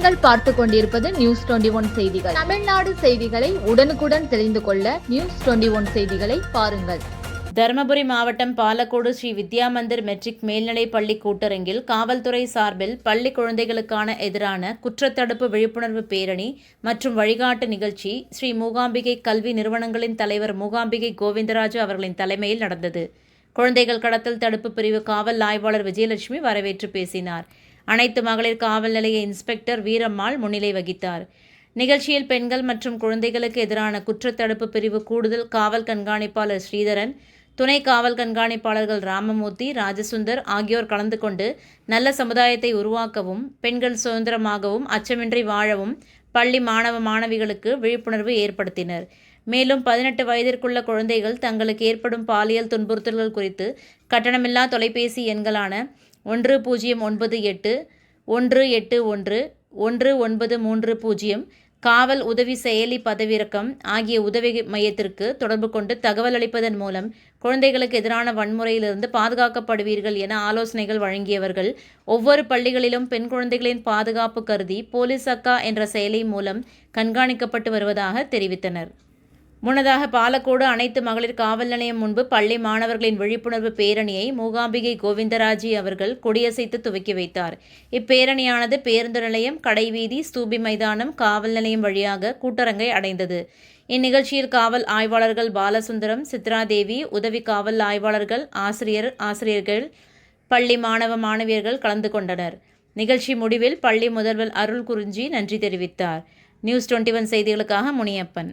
பார்த்து கொண்டிருப்பது news twenty one செய்திகள். தமிழ்நாடு செய்திகளை உடனுக்குடன் தெரிந்து கொள்ள நியூஸ் டுவெண்டி ஒன் செய்திகளை பாருங்கள். தருமபுரி மாவட்டம் பாலக்கோடு ஸ்ரீ வித்யா மந்திர் மெட்ரிக் மேல்நிலைப் பள்ளி கூட்டரங்கில் காவல்துறை சார்பில் பள்ளி குழந்தைகளுக்கான எதிரான குற்றத்தடுப்பு விழிப்புணர்வு பேரணி மற்றும் வழிகாட்டு நிகழ்ச்சி ஸ்ரீ மூகாம்பிகை கல்வி நிறுவனங்களின் தலைவர் மூகாம்பிகை கோவிந்தராஜு அவர்களின் தலைமையில் நடந்தது. குழந்தைகள் கடத்தல் தடுப்பு பிரிவு காவல் ஆய்வாளர் விஜயலட்சுமி வரவேற்று பேசினார். அனைத்து மகளிர் காவல் நிலைய இன்ஸ்பெக்டர் வீரம்மாள் முன்னிலை வகித்தார். நிகழ்ச்சியில் பெண்கள் மற்றும் குழந்தைகளுக்கு எதிரான குற்றத்தடுப்பு பிரிவு கூடுதல் காவல் கண்காணிப்பாளர் ஸ்ரீதரன் துணை காவல் கண்காணிப்பாளர்கள் ராமமூர்த்தி ராஜசுந்தர் ஆகியோர் கலந்து கொண்டு நல்ல சமுதாயத்தை உருவாக்கவும் பெண்கள் சுதந்திரமாகவும் அச்சமின்றி வாழவும் பள்ளி மாணவ மாணவிகளுக்கு விழிப்புணர்வு ஏற்படுத்தினர். மேலும் பதினெட்டு வயதிற்குள்ள குழந்தைகள் தங்களுக்கு ஏற்படும் பாலியல் துன்புறுத்தல்கள் குறித்து கட்டணமில்லா தொலைபேசி எண்களான ஒன்று பூஜ்ஜியம் ஒன்பது எட்டு ஒன்று எட்டு ஒன்று ஒன்று ஒன்பது மூன்று பூஜ்ஜியம் காவல் உதவி செயலி பதவிறக்கம் ஆகிய உதவி மையத்திற்கு தொடர்பு கொண்டு தகவல் அளிப்பதன் மூலம் குழந்தைகளுக்கு எதிரான வன்முறையிலிருந்து பாதுகாக்கப்படுவீர்கள் என ஆலோசனைகள் வழங்கியவர்கள். ஒவ்வொரு பள்ளிகளிலும் பெண் குழந்தைகளின் பாதுகாப்பு கருதி போலீஸ் அக்கா என்ற செயலி மூலம் கண்காணிக்கப்பட்டு வருவதாக தெரிவித்தனர். முன்னதாக பாலக்கோடு அனைத்து மகளிர் காவல் நிலையம் முன்பு பள்ளி மாணவர்களின் விழிப்புணர்வு பேரணியை மூகாம்பிகை கோவிந்தராஜி அவர்கள் கொடியசைத்து துவக்கி வைத்தார். இப்பேரணியானது பேருந்து நிலையம் கடைவீதி ஸ்தூபி மைதானம் காவல் நிலையம் வழியாக கூட்டரங்கை அடைந்தது. இந்நிகழ்ச்சியில் காவல் ஆய்வாளர்கள் பாலசுந்தரம் சித்ராதேவி உதவி காவல் ஆய்வாளர்கள் ஆசிரியர் ஆசிரியர்கள் பள்ளி மாணவ மாணவியர்கள் கலந்து கொண்டனர். நிகழ்ச்சி முடிவில் பள்ளி முதல்வர் அருள் குறிஞ்சி நன்றி தெரிவித்தார். நியூஸ் டுவெண்ட்டி ஒன் செய்திகளுக்காக முனியப்பன்.